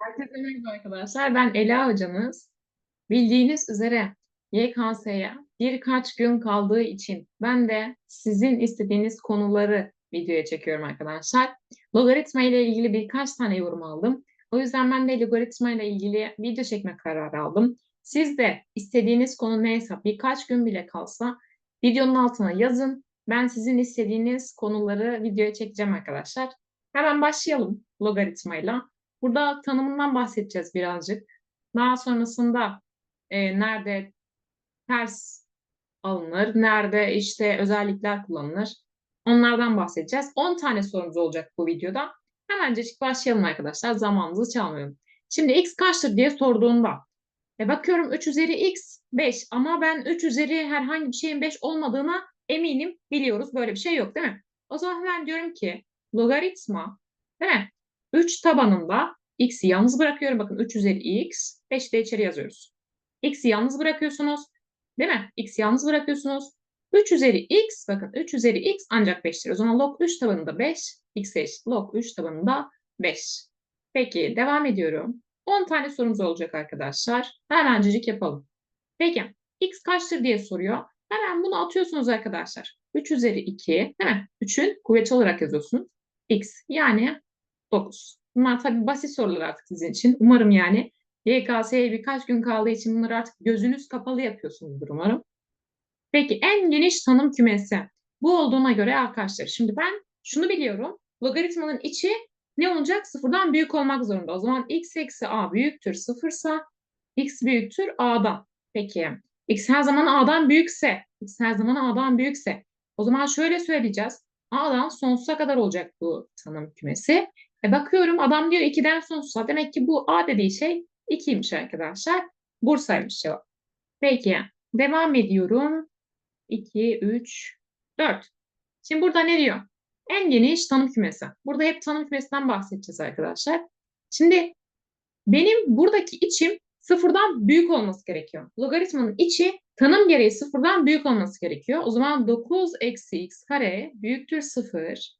Herkese merhaba arkadaşlar. Ben Ela hocamız. Bildiğiniz üzere YKS'ye birkaç gün kaldığı için ben de sizin istediğiniz konuları videoya çekiyorum arkadaşlar. Logaritma ile ilgili birkaç tane yorum aldım. O yüzden ben de logaritma ile ilgili video çekme kararı aldım. Siz de istediğiniz konu neyse birkaç gün bile kalsa videonun altına yazın. Ben sizin istediğiniz konuları videoya çekeceğim arkadaşlar. Hemen başlayalım logaritmayla. Burada tanımından bahsedeceğiz birazcık. Daha sonrasında e, nerede ters alınır, nerede işte özellikler kullanılır. Onlardan bahsedeceğiz. 10 tane sorumuz olacak bu videoda. Hemencecik başlayalım arkadaşlar. Zamanınızı çalmayalım. Şimdi x kaçtır diye sorduğunda e bakıyorum 3 üzeri x 5 ama ben 3 üzeri herhangi bir şeyin 5 olmadığına eminim. Biliyoruz böyle bir şey yok değil mi? O zaman hemen diyorum ki logaritma değil mi? 3 tabanında x'i yalnız bırakıyorum. Bakın 3 üzeri x. 5 de içeri yazıyoruz. x'i yalnız bırakıyorsunuz. Değil mi? x'i yalnız bırakıyorsunuz. 3 üzeri x. Bakın 3 üzeri x ancak 5'tir. O zaman log 3 tabanında 5. x eşit log 3 tabanında 5. Peki devam ediyorum. 10 tane sorumuz olacak arkadaşlar. Hemencecik yapalım. Peki x kaçtır diye soruyor. Hemen bunu atıyorsunuz arkadaşlar. 3 üzeri 2 değil mi? 3'ün kuvveti olarak yazıyorsunuz. x yani 9. Bunlar tabii basit sorular artık sizin için. Umarım yani YKS'ye birkaç gün kaldığı için bunları artık gözünüz kapalı yapıyorsunuzdur umarım. Peki en geniş tanım kümesi bu olduğuna göre arkadaşlar şimdi ben şunu biliyorum. Logaritmanın içi ne olacak? Sıfırdan büyük olmak zorunda. O zaman x eksi a büyüktür sıfırsa x büyüktür a'dan. Peki x her zaman a'dan büyükse, x her zaman a'dan büyükse o zaman şöyle söyleyeceğiz. a'dan sonsuza kadar olacak bu tanım kümesi. E bakıyorum adam diyor 2'den sonsuza. Demek ki bu A dediği şey 2'ymiş arkadaşlar. Bursa'ymış cevap. Peki devam ediyorum. 2, 3, 4. Şimdi burada ne diyor? En geniş tanım kümesi. Burada hep tanım kümesinden bahsedeceğiz arkadaşlar. Şimdi benim buradaki içim sıfırdan büyük olması gerekiyor. Logaritmanın içi tanım gereği sıfırdan büyük olması gerekiyor. O zaman 9 eksi x kare büyüktür 0.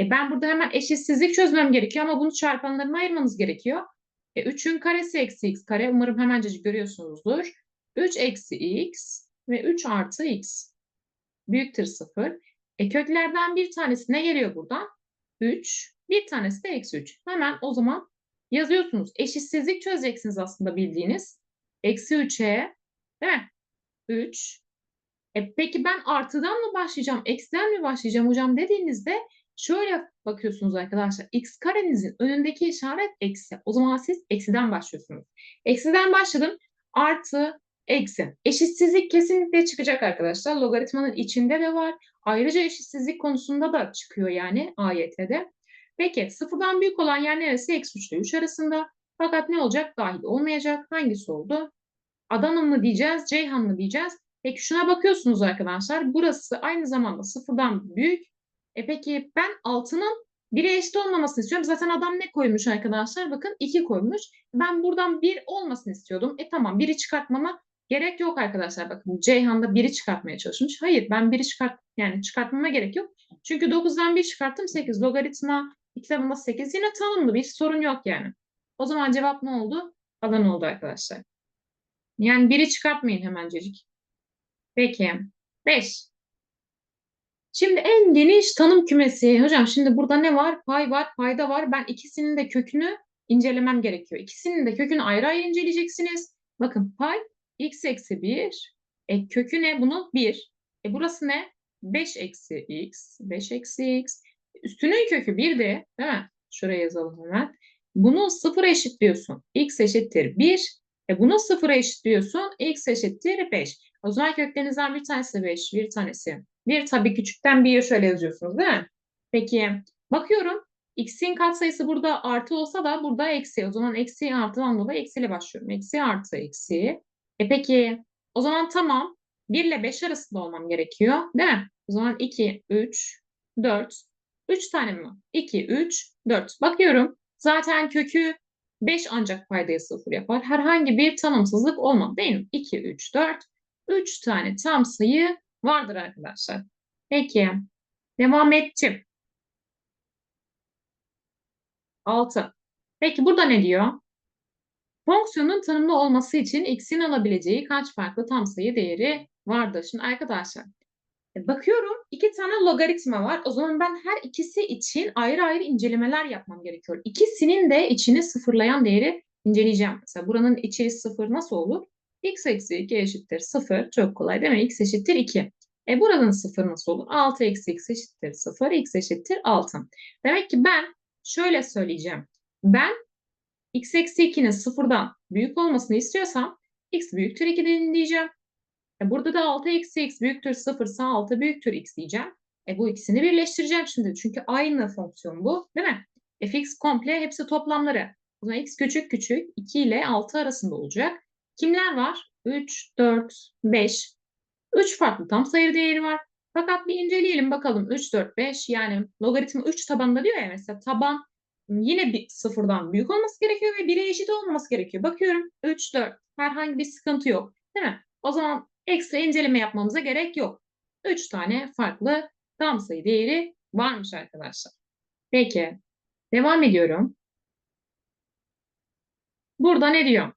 E ben burada hemen eşitsizlik çözmem gerekiyor ama bunu çarpanlarına ayırmanız gerekiyor. E 3'ün karesi eksi x kare. Umarım hemencecik görüyorsunuzdur. 3 eksi x ve 3 artı x büyüktür 0. E köklerden bir tanesi ne geliyor buradan? 3. Bir tanesi de eksi 3. Hemen o zaman yazıyorsunuz. Eşitsizlik çözeceksiniz aslında bildiğiniz. Eksi 3'e değil mi? 3. E peki ben artıdan mı başlayacağım, eksiden mi başlayacağım hocam dediğinizde Şöyle bakıyorsunuz arkadaşlar. X karenizin önündeki işaret eksi. O zaman siz eksiden başlıyorsunuz. Eksiden başladım. Artı, eksi. Eşitsizlik kesinlikle çıkacak arkadaşlar. Logaritmanın içinde de var. Ayrıca eşitsizlik konusunda da çıkıyor yani AYT'de. Peki sıfırdan büyük olan yer neresi? Eksi 3 ile 3 arasında. Fakat ne olacak? Dahil olmayacak. Hangisi oldu? Adana mı diyeceğiz? Ceyhan mı diyeceğiz? Peki şuna bakıyorsunuz arkadaşlar. Burası aynı zamanda sıfırdan büyük e peki ben altının 1'e eşit olmamasını istiyorum. Zaten adam ne koymuş arkadaşlar? Bakın 2 koymuş. Ben buradan 1 olmasını istiyordum. E tamam 1'i çıkartmama gerek yok arkadaşlar. Bakın Ceyhan'da 1'i çıkartmaya çalışmış. Hayır ben 1'i çıkart yani çıkartmama gerek yok. Çünkü 9'dan 1 çıkarttım 8. Logaritma kitabında 8 yine tanımlı bir sorun yok yani. O zaman cevap ne oldu? Alan oldu arkadaşlar. Yani 1'i çıkartmayın hemencecik. Peki. 5. Şimdi en geniş tanım kümesi. Hocam şimdi burada ne var? Pay var, payda var. Ben ikisinin de kökünü incelemem gerekiyor. İkisinin de kökünü ayrı ayrı inceleyeceksiniz. Bakın pay x eksi 1. E, kökü ne? Bunu 1. E, burası ne? 5 eksi x. 5 eksi x. Üstünün kökü 1 de değil mi? Şuraya yazalım hemen. Bunu 0 eşitliyorsun. x eşittir 1. E bunu 0'a eşitliyorsun. x eşittir 5. O zaman köklerinizden bir tanesi 5, bir tanesi bir tabii küçükten bir şöyle yazıyorsunuz değil mi? Peki bakıyorum x'in katsayısı burada artı olsa da burada eksi. O zaman eksi artıdan dolayı eksiyle başlıyorum. Eksi artı eksi. E peki o zaman tamam. 1 ile 5 arasında olmam gerekiyor. Değil mi? O zaman 2, 3, 4. 3 tane mi? 2, 3, 4. Bakıyorum. Zaten kökü 5 ancak paydayı 0 yapar. Herhangi bir tanımsızlık olmaz değil mi? 2, 3, 4. 3 tane tam sayı vardır arkadaşlar. Peki Devam ettim. 6. Peki burada ne diyor? Fonksiyonun tanımlı olması için x'in alabileceği kaç farklı tam sayı değeri vardır? Şimdi arkadaşlar bakıyorum iki tane logaritma var. O zaman ben her ikisi için ayrı ayrı incelemeler yapmam gerekiyor. İkisinin de içini sıfırlayan değeri inceleyeceğim. Mesela buranın içi sıfır nasıl olur? x eksi 2 eşittir 0. Çok kolay değil mi? x eşittir 2. E buranın sıfır nasıl olur? 6 eksi x eşittir 0. x eşittir 6. Demek ki ben şöyle söyleyeceğim. Ben x eksi 2'nin sıfırdan büyük olmasını istiyorsam x büyüktür 2'den diyeceğim. E burada da 6 eksi x büyüktür 0 ise 6 büyüktür x diyeceğim. E bu ikisini birleştireceğim şimdi. Çünkü aynı fonksiyon bu değil mi? fx komple hepsi toplamları. O zaman x küçük küçük 2 ile 6 arasında olacak. Kimler var? 3, 4, 5. 3 farklı tam sayı değeri var. Fakat bir inceleyelim bakalım. 3, 4, 5 yani logaritma 3 tabanında diyor ya mesela taban yine bir sıfırdan büyük olması gerekiyor ve 1'e eşit olmaması gerekiyor. Bakıyorum 3, 4 herhangi bir sıkıntı yok. Değil mi? O zaman ekstra inceleme yapmamıza gerek yok. 3 tane farklı tam sayı değeri varmış arkadaşlar. Peki. Devam ediyorum. Burada ne diyor?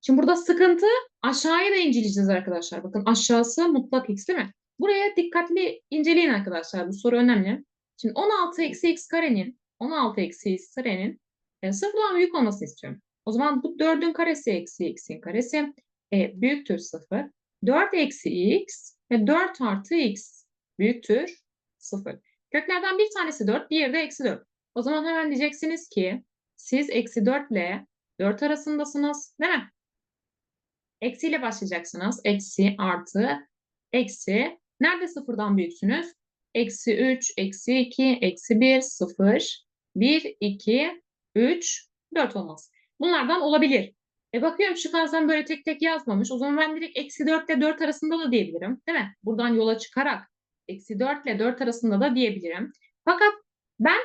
Şimdi burada sıkıntı aşağıya da inceleyeceğiz arkadaşlar. Bakın aşağısı mutlak x değil mi? Buraya dikkatli inceleyin arkadaşlar. Bu soru önemli. Şimdi 16 eksi x karenin 16 eksi x karenin e, sıfırdan büyük olmasını istiyorum. O zaman bu 4'ün karesi eksi x'in karesi e, büyüktür 0. 4 eksi x ve 4 artı x büyüktür 0. Köklerden bir tanesi 4, diğeri de eksi 4. O zaman hemen diyeceksiniz ki siz eksi 4 ile 4 arasındasınız değil mi? Eksiyle başlayacaksınız. Eksi, artı, eksi. Nerede sıfırdan büyüksünüz? Eksi 3, eksi 2, eksi 1, 0, 1, 2, 3, 4 olmaz. Bunlardan olabilir. E bakıyorum şu bazen böyle tek tek yazmamış. O zaman ben direkt eksi 4 ile 4 arasında da diyebilirim. Değil mi? Buradan yola çıkarak eksi 4 ile 4 arasında da diyebilirim. Fakat ben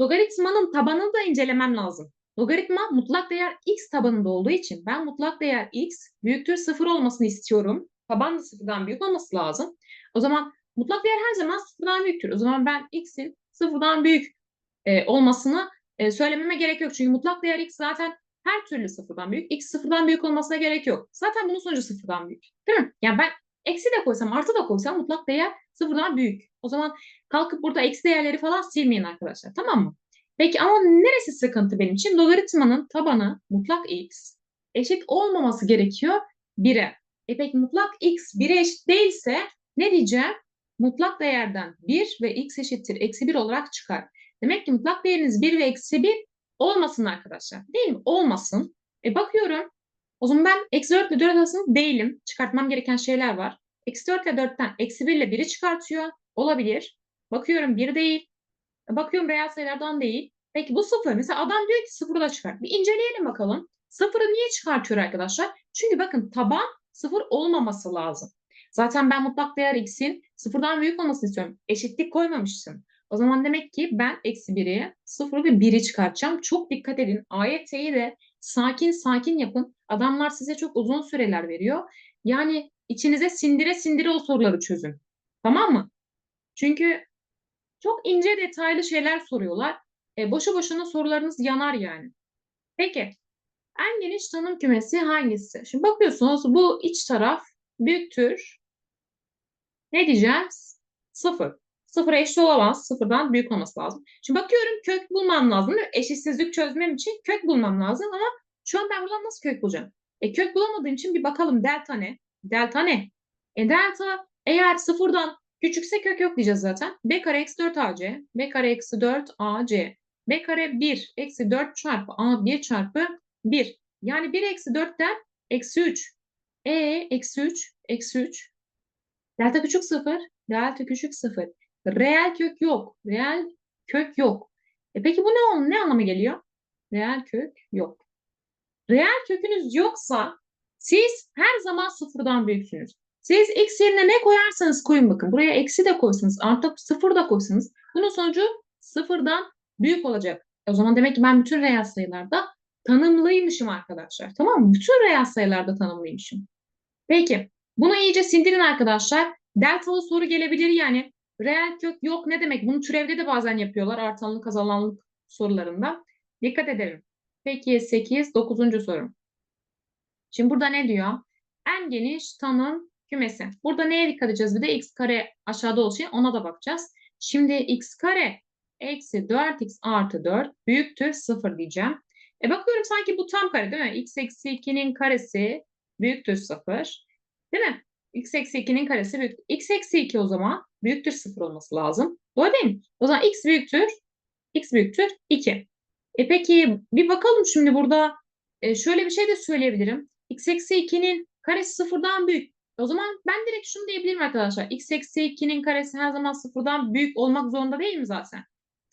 logaritmanın tabanını da incelemem lazım. Logaritma mutlak değer x tabanında olduğu için ben mutlak değer x büyüktür 0 olmasını istiyorum. Taban da sıfırdan büyük olması lazım. O zaman mutlak değer her zaman sıfırdan büyüktür. O zaman ben x'in sıfırdan büyük e, olmasını e, söylememe gerek yok. Çünkü mutlak değer x zaten her türlü sıfırdan büyük. X sıfırdan büyük olmasına gerek yok. Zaten bunun sonucu sıfırdan büyük. Değil mi? Yani ben eksi de koysam artı da koysam mutlak değer sıfırdan büyük. O zaman kalkıp burada eksi değerleri falan silmeyin arkadaşlar. Tamam mı? Peki ama neresi sıkıntı benim için? Logaritmanın tabanı mutlak x eşit olmaması gerekiyor 1'e. E peki mutlak x 1'e eşit değilse ne diyeceğim? Mutlak değerden 1 ve x eşittir eksi 1 olarak çıkar. Demek ki mutlak değeriniz 1 ve eksi 1 olmasın arkadaşlar. Değil mi? Olmasın. E bakıyorum. O zaman ben eksi 4 ile 4 arasında değilim. Çıkartmam gereken şeyler var. Eksi 4 ile 4'ten eksi 1 ile 1'i çıkartıyor. Olabilir. Bakıyorum 1 değil. Bakıyorum reel sayılardan değil. Peki bu sıfır. Mesela adam diyor ki sıfırı da çıkart. Bir inceleyelim bakalım. Sıfırı niye çıkartıyor arkadaşlar? Çünkü bakın taban sıfır olmaması lazım. Zaten ben mutlak değer x'in sıfırdan büyük olmasını istiyorum. Eşitlik koymamışsın. O zaman demek ki ben eksi 1'i, 0'ı ve 1'i çıkartacağım. Çok dikkat edin. AYT'yi de sakin sakin yapın. Adamlar size çok uzun süreler veriyor. Yani içinize sindire sindire o soruları çözün. Tamam mı? Çünkü çok ince detaylı şeyler soruyorlar. E, boşu boşuna sorularınız yanar yani. Peki. En geniş tanım kümesi hangisi? Şimdi bakıyorsunuz bu iç taraf büyüktür. Ne diyeceğiz? Sıfır. Sıfıra eşit olamaz. Sıfırdan büyük olması lazım. Şimdi bakıyorum kök bulmam lazım. Eşitsizlik çözmem için kök bulmam lazım ama şu an ben buradan nasıl kök bulacağım? E kök bulamadığım için bir bakalım delta ne? Delta ne? E delta eğer sıfırdan küçükse kök yok diyeceğiz zaten. B kare eksi 4 AC. B kare eksi 4 AC. B kare 1 eksi 4 çarpı A 1 çarpı 1. Yani 1 eksi 4'ten eksi 3. E eksi 3 eksi 3. Delta küçük 0. Delta küçük 0. Reel kök yok. Reel kök yok. E peki bu ne, ne anlama geliyor? Reel kök yok. Reel kökünüz yoksa siz her zaman sıfırdan büyüksünüz. Siz x yerine ne koyarsanız koyun bakın. Buraya eksi de koysanız, artı sıfır da koysanız bunun sonucu sıfırdan büyük olacak. E o zaman demek ki ben bütün reel sayılarda tanımlıymışım arkadaşlar. Tamam mı? Bütün reel sayılarda tanımlıymışım. Peki. Bunu iyice sindirin arkadaşlar. Deltalı soru gelebilir yani. Reel kök yok ne demek? Bunu türevde de bazen yapıyorlar artanlık azalanlık sorularında. Dikkat edelim. Peki 8, 9. soru. Şimdi burada ne diyor? En geniş tanım kümesi. Burada neye dikkat edeceğiz? Bir de x kare aşağıda olacak. Ona da bakacağız. Şimdi x kare eksi 4x artı 4 büyüktür 0 diyeceğim. E bakıyorum sanki bu tam kare değil mi? x eksi 2'nin karesi büyüktür 0. Değil mi? X eksi 2'nin karesi büyük. x eksi 2 o zaman büyüktür 0 olması lazım. Doğru değil mi? O zaman x büyüktür x büyüktür 2. E peki bir bakalım şimdi burada e, şöyle bir şey de söyleyebilirim. x eksi 2'nin karesi sıfırdan büyük. O zaman ben direkt şunu diyebilirim arkadaşlar. x eksi 2'nin karesi her zaman sıfırdan büyük olmak zorunda değil mi zaten?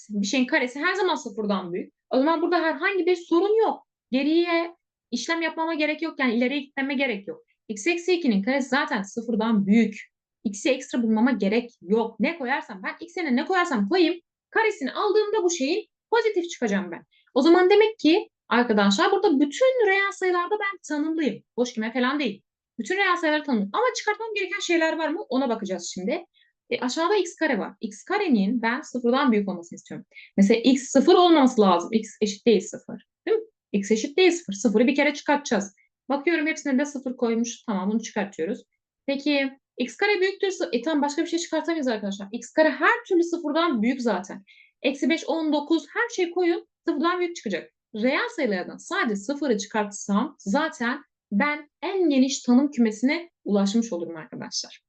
Bir şeyin karesi her zaman sıfırdan büyük. O zaman burada herhangi bir sorun yok. Geriye işlem yapmama gerek yok. Yani ileriye gitmeme gerek yok. X eksi 2'nin karesi zaten sıfırdan büyük. x'i ekstra bulmama gerek yok. Ne koyarsam ben x'e ne koyarsam koyayım karesini aldığımda bu şeyin pozitif çıkacağım ben. O zaman demek ki arkadaşlar burada bütün reel sayılarda ben tanımlıyım. Boş küme falan değil. Bütün reel sayıları tanımlıyım. Ama çıkartmam gereken şeyler var mı? Ona bakacağız şimdi. E, aşağıda x kare var. x karenin ben sıfırdan büyük olmasını istiyorum. Mesela x sıfır olması lazım. x eşit değil sıfır. Değil mi? x eşit değil sıfır. Sıfırı bir kere çıkartacağız. Bakıyorum hepsine de sıfır koymuş. Tamam bunu çıkartıyoruz. Peki x kare büyüktür. E tamam başka bir şey çıkartamayız arkadaşlar. x kare her türlü sıfırdan büyük zaten. Eksi 5, 19 her şey koyun sıfırdan büyük çıkacak. Reel sayılardan sadece sıfırı çıkartsam zaten ben en geniş tanım kümesine ulaşmış olurum arkadaşlar.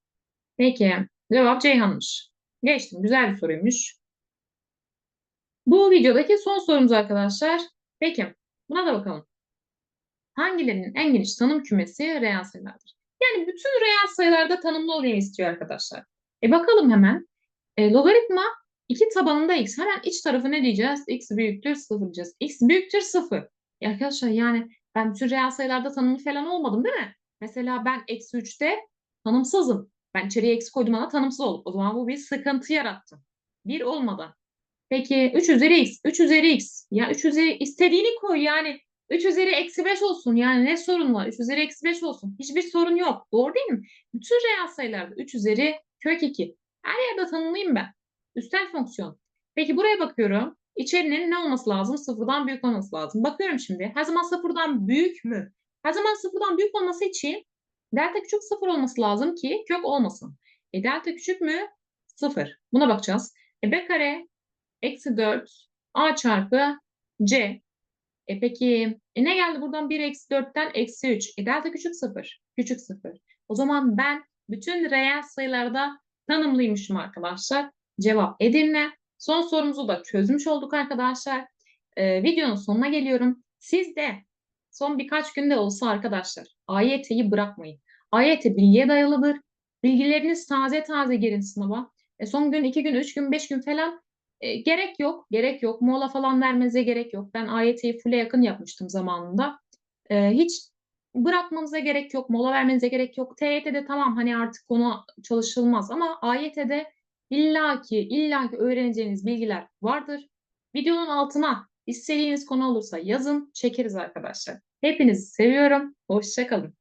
Peki cevap Ceyhan'mış. Geçtim. Güzel bir soruymuş. Bu videodaki son sorumuz arkadaşlar. Peki buna da bakalım. Hangilerinin en geniş tanım kümesi reel sayılardır? Yani bütün reel sayılarda tanımlı olayım istiyor arkadaşlar. E bakalım hemen. E, logaritma 2 tabanında x. Hemen iç tarafı ne diyeceğiz? x büyüktür 0 diyeceğiz. x büyüktür 0. Ya arkadaşlar yani ben bütün reel sayılarda tanımlı falan olmadım değil mi? Mesela ben eksi 3'te tanımsızım. Ben içeriye eksi koydum ama tanımsız olduk. O zaman bu bir sıkıntı yarattı. 1 olmadan. Peki 3 üzeri x. 3 üzeri x. Ya 3 üzeri istediğini koy yani. 3 üzeri eksi 5 olsun. Yani ne sorun var? 3 üzeri eksi 5 olsun. Hiçbir sorun yok. Doğru değil mi? Bütün reel sayılarda 3 üzeri kök 2. Her yerde tanımlıyım ben. Üstel fonksiyon. Peki buraya bakıyorum. İçerinin ne olması lazım? Sıfırdan büyük olması lazım. Bakıyorum şimdi. Her zaman sıfırdan büyük mü? Her zaman sıfırdan büyük olması için delta küçük sıfır olması lazım ki kök olmasın. E delta küçük mü? Sıfır. Buna bakacağız. E b kare eksi 4 a çarpı c. E peki e ne geldi buradan 1 eksi 4'ten eksi 3. E delta küçük sıfır. Küçük sıfır. O zaman ben bütün reel sayılarda tanımlıymışım arkadaşlar. Cevap Edirne. Son sorumuzu da çözmüş olduk arkadaşlar. Ee, videonun sonuna geliyorum. Siz de son birkaç günde olsa arkadaşlar AYT'yi bırakmayın. AYT bilgiye dayalıdır. Bilgileriniz taze taze girin sınava. E, son gün, iki gün, üç gün, beş gün falan e, gerek yok. Gerek yok. Mola falan vermenize gerek yok. Ben AYT'yi full'e yakın yapmıştım zamanında. E, hiç bırakmanıza gerek yok. Mola vermenize gerek yok. TYT'de tamam hani artık konu çalışılmaz ama AYT'de illaki illaki öğreneceğiniz bilgiler vardır. Videonun altına istediğiniz konu olursa yazın, çekeriz arkadaşlar. Hepinizi seviyorum. Hoşçakalın.